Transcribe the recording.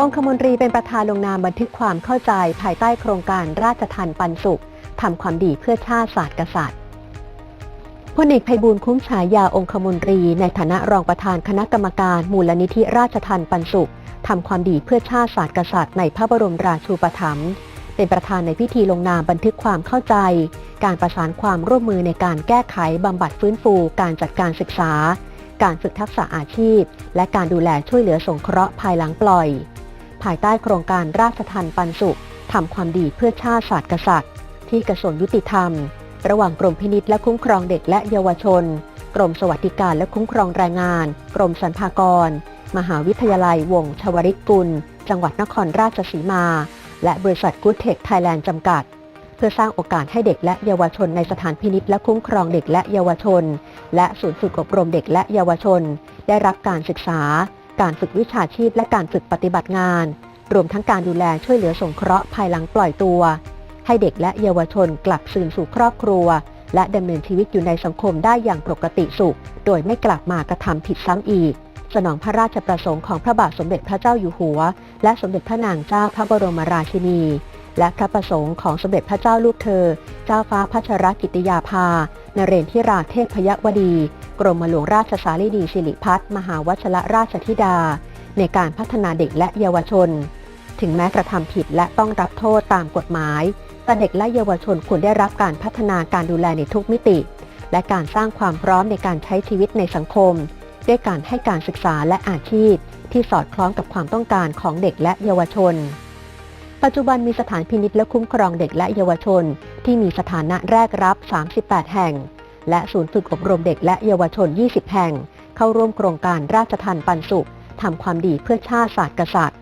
องคมนตรีเป็นประธานลงนามบันทึกความเข้าใจภายใต้โครงการราชทันปันสุขทำความดีเพื่อชาติศาสตร์กษัตริย์พลเอกไพบูลคุ้มฉายาองคมนตรี ในฐานะรองประธานคณะกรรมการ มูลนิธิราชทันปันสุขทำความดีเพื่อชาติศาสตร์กษัตริย์ในพระบรมราชูปถัมภ์เป็นประธานในพิธีลงนามบันทึกความเข้าใจ การประสานความร่วมมือในการแก้ไขบำบัดฟื้นฟู การจัดการศึกษา การฝึกทักษะอาชีพ และการดูแลช่วยเหลือสงเคราะห์ภายหลังปล่อย ภายใต้โครงการราชทันปันสุขทำความดีเพื่อชาติศาสตร์กษัตริย์ ที่กระทรวงยุติธรรม ระหว่างกรมพินิษและคุ้มครองเด็กและเยาวชน กรมสวัสดิการและคุ้มครองแรงงาน กรมสรรพากร มหาวิทยาลัยวงชวริตกุล จังหวัดนครราชสีมา และบริษัทกู๊ดเทคไทยแลนด์จำกัด เพื่อสร้างโอกาสให้เด็กและเยาวชนในสถานพินิษและคุ้มครองเด็กและเยาวชน และศูนย์ฝึกอบรมเด็กและเยาวชน ได้รับการศึกษา การฝึกวิชาชีพและการฝึกปฏิบัติงาน รวมทั้งการดูแลช่วยเหลือสงเคราะห์ภายหลังปล่อยตัว ให้เด็กและเยาวชนกลับคืนสู่ครอบครัว และดำเนินชีวิตอยู่ในสังคมได้อย่างปกติสุข โดยไม่กลับมากระทำผิดซ้ำอีก สนองพระราชประสงค์ของพระบาทสมเด็จพระเจ้าอยู่หัว และสมเด็จพระนางเจ้าพระบรมราชินี และพระประสงค์ของสมเด็จพระเจ้าลูกเธอ เจ้าฟ้าพัชรกิติยาภา นเรนทิราเทพยวดี กรมหลวงราชสารีดีสิริพัฒมหาวชรราชธิดา ในการพัฒนาเด็กและเยาวชน ถึงแม้กระทำผิดและต้องรับโทษตามกฎหมาย แต่เด็กและเยาวชนควรได้รับการพัฒนาการดูแลในทุกมิติ และการสร้างความพร้อมในการใช้ชีวิตในสังคม ด้วยการให้การศึกษาและอาชีพ ที่สอดคล้องกับความต้องการของเด็กและเยาวชน ปัจจุบันมีสถานพินิษและคุ้มครองเด็กและเยาวชน ที่มีสถานะแรกรับ 38 แห่ง และศูนย์ฝึกอบรมเด็กและเยาวชน 20 แห่ง เข้าร่วมโครงการราชทันปันสุขทำความดีเพื่อชาติศาสตร์กษัตริย์